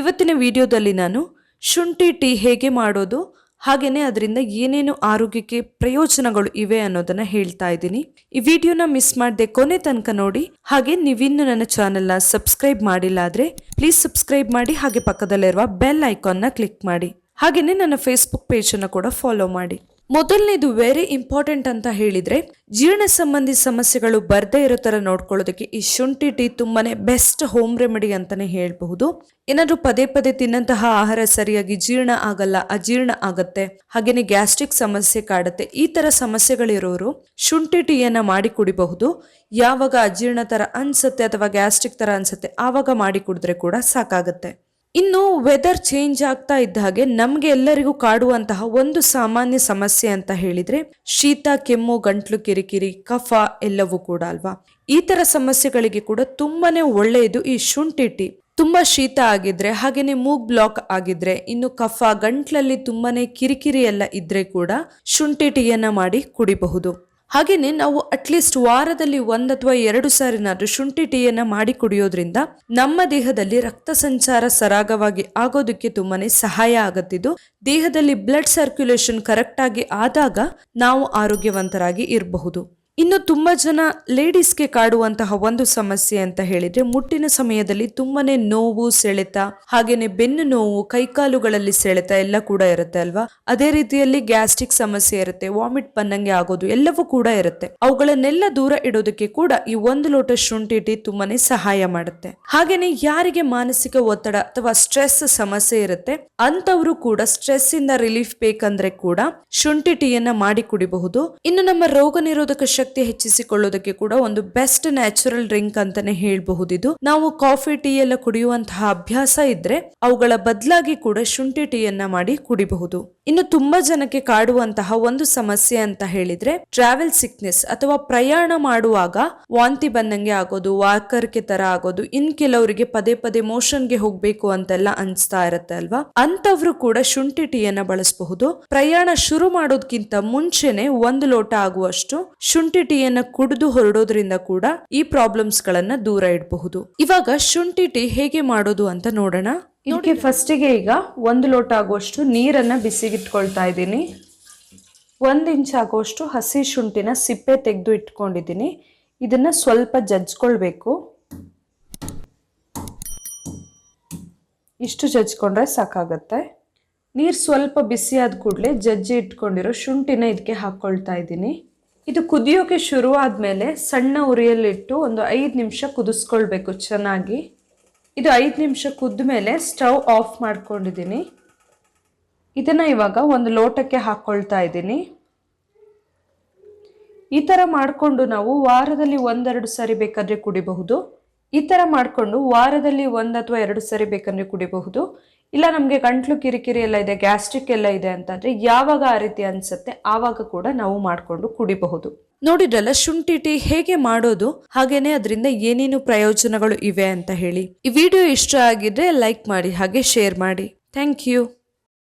ಇವತ್ತಿನ ವಿಡಿಯೋದಲ್ಲಿ ನಾನು ಶುಂಠಿ ಟೀ ಹೇಗೆ ಮಾಡೋದು ಹಾಗೆಯೇ ಅದರಿಂದ ಏನೇನು ಆರೋಗ್ಯಕ್ಕೆ ಪ್ರಯೋಜನಗಳು ಇವೆ ಅನ್ನೋದನ್ನ ಹೇಳ್ತಾ ಇದ್ದೀನಿ. ಈ ವಿಡಿಯೋನ ಮಿಸ್ ಮಾಡದೆ ಕೊನೆ ತನಕ ನೋಡಿ, ಹಾಗೆ ನೀವಿನ್ನು ನನ್ನ ಚಾನೆಲ್ನ ಸಬ್ಸ್ಕ್ರೈಬ್ ಮಾಡಿಲ್ಲ ಆದ್ರೆ ಪ್ಲೀಸ್ ಸಬ್ಸ್ಕ್ರೈಬ್ ಮಾಡಿ, ಹಾಗೆ ಪಕ್ಕದಲ್ಲಿರುವ ಬೆಲ್ ಐಕಾನ್ನ ಕ್ಲಿಕ್ ಮಾಡಿ. ಹಾಗೆಯೇ ನನ್ನ ಫೇಸ್ಬುಕ್ ಪೇಜನ್ನು ಕೂಡ ಫಾಲೋ ಮಾಡಿ. ಮೊದಲನೇದು ವೆರಿ ಇಂಪಾರ್ಟೆಂಟ್ ಅಂತ ಹೇಳಿದ್ರೆ, ಜೀರ್ಣ ಸಂಬಂಧಿ ಸಮಸ್ಯೆಗಳು ಬರದೇ ಇರೋ ಥರ ನೋಡ್ಕೊಳ್ಳೋದಕ್ಕೆ ಈ ಶುಂಠಿ ಟೀ ತುಂಬಾನೇ ಬೆಸ್ಟ್ ಹೋಮ್ ರೆಮಿಡಿ ಅಂತಾನೆ ಹೇಳಬಹುದು. ಏನಾದರೂ ಪದೇ ಪದೇ ತಿನ್ನಂತಹ ಆಹಾರ ಸರಿಯಾಗಿ ಜೀರ್ಣ ಆಗಲ್ಲ, ಅಜೀರ್ಣ ಆಗತ್ತೆ, ಹಾಗೇನೆ ಗ್ಯಾಸ್ಟ್ರಿಕ್ ಸಮಸ್ಯೆ ಕಾಡುತ್ತೆ, ಈ ತರ ಸಮಸ್ಯೆಗಳಿರೋರು ಶುಂಠಿ ಟೀಯನ್ನ ಮಾಡಿ ಕುಡಿಬಹುದು. ಯಾವಾಗ ಅಜೀರ್ಣ ತರ ಅನ್ಸುತ್ತೆ ಅಥವಾ ಗ್ಯಾಸ್ಟ್ರಿಕ್ ತರ ಅನ್ಸುತ್ತೆ, ಆವಾಗ ಮಾಡಿ ಕುಡಿದ್ರೆ ಕೂಡ ಸಾಕಾಗತ್ತೆ. ಇನ್ನು ವೆದರ್ ಚೇಂಜ್ ಆಗ್ತಾ ಇದ್ದ ಹಾಗೆ ನಮ್ಗೆ ಎಲ್ಲರಿಗೂ ಕಾಡುವಂತಹ ಒಂದು ಸಾಮಾನ್ಯ ಸಮಸ್ಯೆ ಅಂತ ಹೇಳಿದ್ರೆ ಶೀತ, ಕೆಮ್ಮು, ಗಂಟ್ಲು, ಕಿರಿಕಿರಿ, ಕಫ ಎಲ್ಲವೂ ಕೂಡ ಅಲ್ವಾ? ಈ ತರ ಸಮಸ್ಯೆಗಳಿಗೆ ಕೂಡ ತುಂಬಾನೇ ಒಳ್ಳೆಯದು ಈ ಶುಂಠಿ ಟೀ. ತುಂಬಾ ಶೀತ ಆಗಿದ್ರೆ, ಹಾಗೇನೆ ಮೂಗ್ ಬ್ಲಾಕ್ ಆಗಿದ್ರೆ, ಇನ್ನು ಕಫ, ಗಂಟ್ಲಲ್ಲಿ ತುಂಬಾನೇ ಕಿರಿಕಿರಿ ಎಲ್ಲ ಇದ್ರೆ ಕೂಡ ಶುಂಠಿ ಟೀಯನ್ನ ಮಾಡಿ ಕುಡಿಬಹುದು. ಹಾಗೇನೆ ನಾವು ಅಟ್ಲೀಸ್ಟ್ ವಾರದಲ್ಲಿ ಒಂದು ಅಥವಾ ಎರಡು ಸಾರಿನಾದ್ರೂ ಶುಂಠಿ ಟೀಯನ್ನು ಮಾಡಿ ಕುಡಿಯೋದ್ರಿಂದ ನಮ್ಮ ದೇಹದಲ್ಲಿ ರಕ್ತ ಸಂಚಾರ ಸರಾಗವಾಗಿ ಆಗೋದಕ್ಕೆ ತುಂಬಾನೇ ಸಹಾಯ ಆಗತ್ತಿದ್ದು, ದೇಹದಲ್ಲಿ ಬ್ಲಡ್ ಸರ್ಕ್ಯುಲೇಷನ್ ಕರೆಕ್ಟಾಗಿ ಆದಾಗ ನಾವು ಆರೋಗ್ಯವಂತರಾಗಿ ಇರಬಹುದು. ಇನ್ನು ತುಂಬಾ ಜನ ಲೇಡೀಸ್ಗೆ ಕಾಡುವಂತಹ ಒಂದು ಸಮಸ್ಯೆ ಅಂತ ಹೇಳಿದ್ರೆ ಮುಟ್ಟಿನ ಸಮಯದಲ್ಲಿ ತುಂಬಾನೇ ನೋವು, ಸೆಳೆತ, ಹಾಗೇನೆ ಬೆನ್ನು ನೋವು, ಕೈಕಾಲುಗಳಲ್ಲಿ ಸೆಳೆತ ಎಲ್ಲ ಕೂಡ ಇರುತ್ತೆ ಅಲ್ವಾ? ಅದೇ ರೀತಿಯಲ್ಲಿ ಗ್ಯಾಸ್ಟ್ರಿಕ್ ಸಮಸ್ಯೆ ಇರುತ್ತೆ, ವಾಮಿಟ್ ಬಂದಂಗೆ ಆಗೋದು ಎಲ್ಲವೂ ಕೂಡ ಇರುತ್ತೆ. ಅವುಗಳನ್ನೆಲ್ಲ ದೂರ ಇಡೋದಕ್ಕೆ ಕೂಡ ಈ ಒಂದು ಲೋಟ ಶುಂಠಿ ಟೀ ತುಂಬಾನೇ ಸಹಾಯ ಮಾಡುತ್ತೆ. ಹಾಗೇನೆ ಯಾರಿಗೆ ಮಾನಸಿಕ ಒತ್ತಡ ಅಥವಾ ಸ್ಟ್ರೆಸ್ ಸಮಸ್ಯೆ ಇರುತ್ತೆ ಅಂತವರು ಕೂಡ ಸ್ಟ್ರೆಸ್ ಇಂದ ರಿಲೀಫ್ ಬೇಕಂದ್ರೆ ಕೂಡ ಶುಂಠಿ ಟೀಯನ್ನ ಮಾಡಿ ಕುಡಿಬಹುದು. ಇನ್ನು ನಮ್ಮ ರೋಗ ನಿರೋಧಕ ಶಕ್ತಿ ಹೆಚ್ಚಿಸಿಕೊಳ್ಳೋದಕ್ಕೆ ಕೂಡ ಒಂದು ಬೆಸ್ಟ್ ನ್ಯಾಚುರಲ್ ಡ್ರಿಂಕ್ ಅಂತಾನೆ ಹೇಳಬಹುದಿದು. ನಾವು ಕಾಫಿ ಟೀ ಎಲ್ಲ ಕುಡಿಯುವಂತಹ ಅಭ್ಯಾಸ ಇದ್ರೆ ಅವುಗಳ ಬದಲಾಗಿ ಕೂಡ ಶುಂಠಿ ಟೀಯನ್ನ ಮಾಡಿ ಕುಡಿಬಹುದು. ಇನ್ನು ತುಂಬಾ ಜನಕ್ಕೆ ಕಾಡುವಂತಹ ಒಂದು ಸಮಸ್ಯೆ ಅಂತ ಹೇಳಿದ್ರೆ ಟ್ರಾವೆಲ್ ಸಿಕ್ನೆಸ್ ಅಥವಾ ಪ್ರಯಾಣ ಮಾಡುವಾಗ ವಾಂತಿ ಬಂದಂಗೆ ಆಗೋದು ವಾಕರ್ಕೆ ತರ ಆಗೋದು, ಇನ್ ಕೆಲವರಿಗೆ ಪದೇ ಪದೇ ಮೋಷನ್ಗೆ ಹೋಗ್ಬೇಕು ಅಂತೆಲ್ಲ ಅನ್ಸ್ತಾ ಇರುತ್ತೆ ಅಲ್ವಾ? ಅಂತವ್ರು ಕೂಡ ಶುಂಠಿ ಟೀಯನ್ನ ಬಳಸಬಹುದು. ಪ್ರಯಾಣ ಶುರು ಮಾಡೋದ್ಕಿಂತ ಮುಂಚೆನೆ ಒಂದು ಲೋಟ ಆಗುವಷ್ಟು ಶುಂಠಿ ಟೀಯನ್ನ ಕುಡಿದು ಹೊರಡೋದ್ರಿಂದ ಕೂಡ ಈ ಪ್ರಾಬ್ಲಮ್ಸ್ ಗಳನ್ನ ದೂರ ಇಡಬಹುದು. ಇವಾಗ ಶುಂಠಿ ಟೀ ಹೇಗೆ ಮಾಡೋದು ಅಂತ ನೋಡೋಣ. ಇದಕ್ಕೆ ಫಸ್ಟಿಗೆ ಈಗ ಒಂದು ಲೋಟ ಆಗುವಷ್ಟು ನೀರನ್ನು ಬಿಸಿಗಿಟ್ಕೊಳ್ತಾ ಇದ್ದೀನಿ. ಒಂದು ಇಂಚ್ ಆಗುವಷ್ಟು ಹಸಿ ಶುಂಠಿನ ಸಿಪ್ಪೆ ತೆಗೆದು ಇಟ್ಕೊಂಡಿದ್ದೀನಿ. ಇದನ್ನು ಸ್ವಲ್ಪ ಜಜ್ಕೊಳ್ಬೇಕು. ಇಷ್ಟು ಜಜ್ಕೊಂಡ್ರೆ ಸಾಕಾಗತ್ತೆ. ನೀರು ಸ್ವಲ್ಪ ಬಿಸಿ ಆದ ಕೂಡಲೇ ಜಜ್ಜಿ ಇಟ್ಕೊಂಡಿರೋ ಶುಂಠಿನ ಇದಕ್ಕೆ ಹಾಕ್ಕೊಳ್ತಾ ಇದ್ದೀನಿ. ಇದು ಕುದಿಯೋಕೆ ಶುರು ಆದಮೇಲೆ ಸಣ್ಣ ಉರಿಯಲ್ಲಿಟ್ಟು ಒಂದು ಐದು ನಿಮಿಷ ಕುದಿಸ್ಕೊಳ್ಬೇಕು ಚೆನ್ನಾಗಿ. ಇದು ಐದು ನಿಮಿಷ ಕುದ್ದ ಮೇಲೆ ಸ್ಟವ್ ಆಫ್ ಮಾಡ್ಕೊಂಡಿದ್ದೀನಿ. ಇದನ್ನು ಇವಾಗ ಒಂದು ಲೋಟಕ್ಕೆ ಹಾಕ್ಕೊಳ್ತಾ ಇದ್ದೀನಿ. ಈ ಥರ ಮಾಡಿಕೊಂಡು ನಾವು ವಾರದಲ್ಲಿ ಒಂದೆರಡು ಸರಿ ಬೇಕಾದರೆ ಕುಡಿಬಹುದು. ಈ ಥರ ಮಾಡಿಕೊಂಡು ವಾರದಲ್ಲಿ ಒಂದು ಅಥವಾ ಎರಡು ಸರಿ ಬೇಕಂದ್ರೆ ಕುಡಿಬಹುದು. ಇಲ್ಲ ನಮಗೆ ಗಂಟ್ಲು ಕಿರಿಕಿರಿ ಎಲ್ಲ ಇದೆ, ಗ್ಯಾಸ್ಟ್ರಿಕ್ ಎಲ್ಲ ಇದೆ ಅಂತಂದರೆ ಯಾವಾಗ ಆ ರೀತಿ ಅನಿಸುತ್ತೆ ಆವಾಗ ಕೂಡ ನಾವು ಮಾಡಿಕೊಂಡು ಕುಡಿಬಹುದು. ನೋಡಿದ್ರಲ್ಲ ಶುಂಠಿ ಟೀ ಹೇಗೆ ಮಾಡೋದು, ಹಾಗೇನೆ ಅದರಿಂದ ಏನೇನು ಪ್ರಯೋಜನಗಳು ಇವೆ ಅಂತ ಹೇಳಿ. ಈ ವಿಡಿಯೋ ಇಷ್ಟ ಆಗಿದ್ರೆ ಲೈಕ್ ಮಾಡಿ, ಹಾಗೆ ಶೇರ್ ಮಾಡಿ. Thank you.